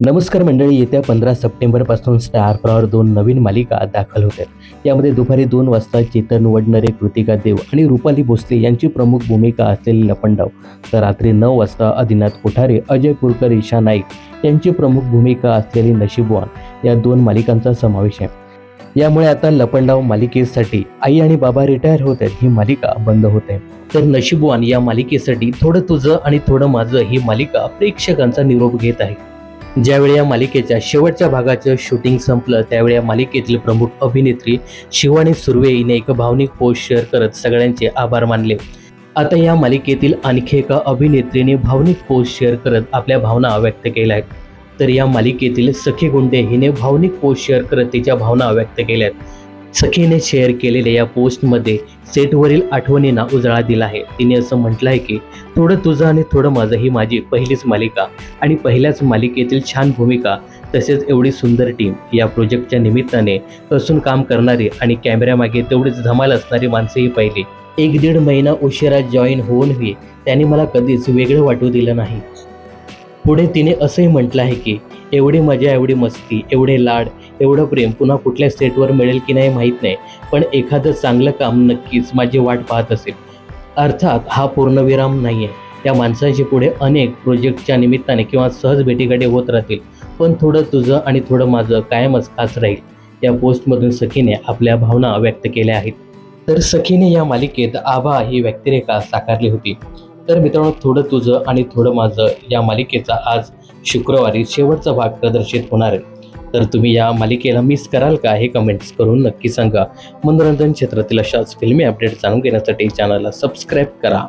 नमस्कार मंडळी येत्या पंधरा सप्टेंबरपासून स्टार प्रॉवर दोन नवीन मालिका दाखल होत आहेत. यामध्ये दुपारी दोन वाजता चेतन वडनरे कृतिका देव आणि रुपाली भोसले यांची प्रमुख भूमिका असलेली लपंडाव तर रात्री नऊ वाजता आदिनाथ कोठारे अजय कुरकर ईशा नाईक यांची प्रमुख भूमिका असलेली नशीबवान या दोन मालिकांचा समावेश आहे. यामुळे आता लपंडाव मालिकेसाठी आई आणि बाबा रिटायर होत आहेत ही मालिका बंद होते तर नशीबवान या मालिकेसाठी थोडं तुझं आणि थोडं माझं ही मालिका प्रेक्षकांचा निरोप घेत आहे. ज्यावेळी या मालिकेच्या शेवटच्या भागाचं शूटिंग संपलं त्यावेळी या मालिकेतील प्रमुख अभिनेत्री शिवानी सुर्वे हिने एक भावनिक पोस्ट शेअर करत सगळ्यांचे आभार मानले. आता या मालिकेतील आणखी एका अभिनेत्रीने भावनिक पोस्ट शेअर करत आपल्या भावना व्यक्त केल्या आहेत. तर या मालिकेतील सखी गुंडे हिने भावनिक पोस्ट शेअर करत तिच्या भावना व्यक्त केल्या आहेत. सखीने शेअर केलेल्या या पोस्टमध्ये सेटवरील आठवणींना उजाळा दिला आहे. तिने असं म्हटलं आहे की थोडं तुझं आणि थोडं माझं ही माझी पहिलीच मालिका आणि पहिल्याच मालिकेतील छान भूमिका तसेच एवढी सुंदर टीम या प्रोजेक्टच्या निमित्ताने कसून काम करणारी आणि कॅमेऱ्यामागे तेवढीच धमाल असणारी माणसंही पाहिली. एक दीड महिना उशिरा जॉईन होऊनही त्यांनी मला कधीच वेगळं वाटू दिलं नाही. पुढे तिने असंही म्हटलं आहे की एवढी मजा एवढी मस्ती एवढे लाड एवढं प्रेम पुन्हा कुठल्या सेटवर मिळेल की नाही माहीत नाही पण एखादं चांगलं काम नक्कीच माझी वाट पाहत असेल. अर्थात हा पूर्णविराम नाही आहे त्या माणसांशी पुढे अनेक प्रोजेक्टच्या निमित्ताने किंवा सहज भेटीगाठी होत राहतील पण थोडं तुझं आणि थोडं माझं कायमच खास राहील. या पोस्टमधून सखीने आपल्या भावना व्यक्त केल्या आहेत. तर सखीने या मालिकेत आभा ही व्यक्तिरेखा साकारली होती. तर मित्रांनो थोडं तुझं आणि थोडं माझं या मालिकेचा आज शुक्रवारी शेवटचा भाग प्रदर्शित होणार आहे. तर तुम्ही या मालिकेला मिस कराल का हे कमेंट्स करून नक्की सांगा. मनोरंजन क्षेत्रातील अशाच फिल्मी अपडेट जाणून घेण्यासाठी चॅनलला सबस्क्राईब करा.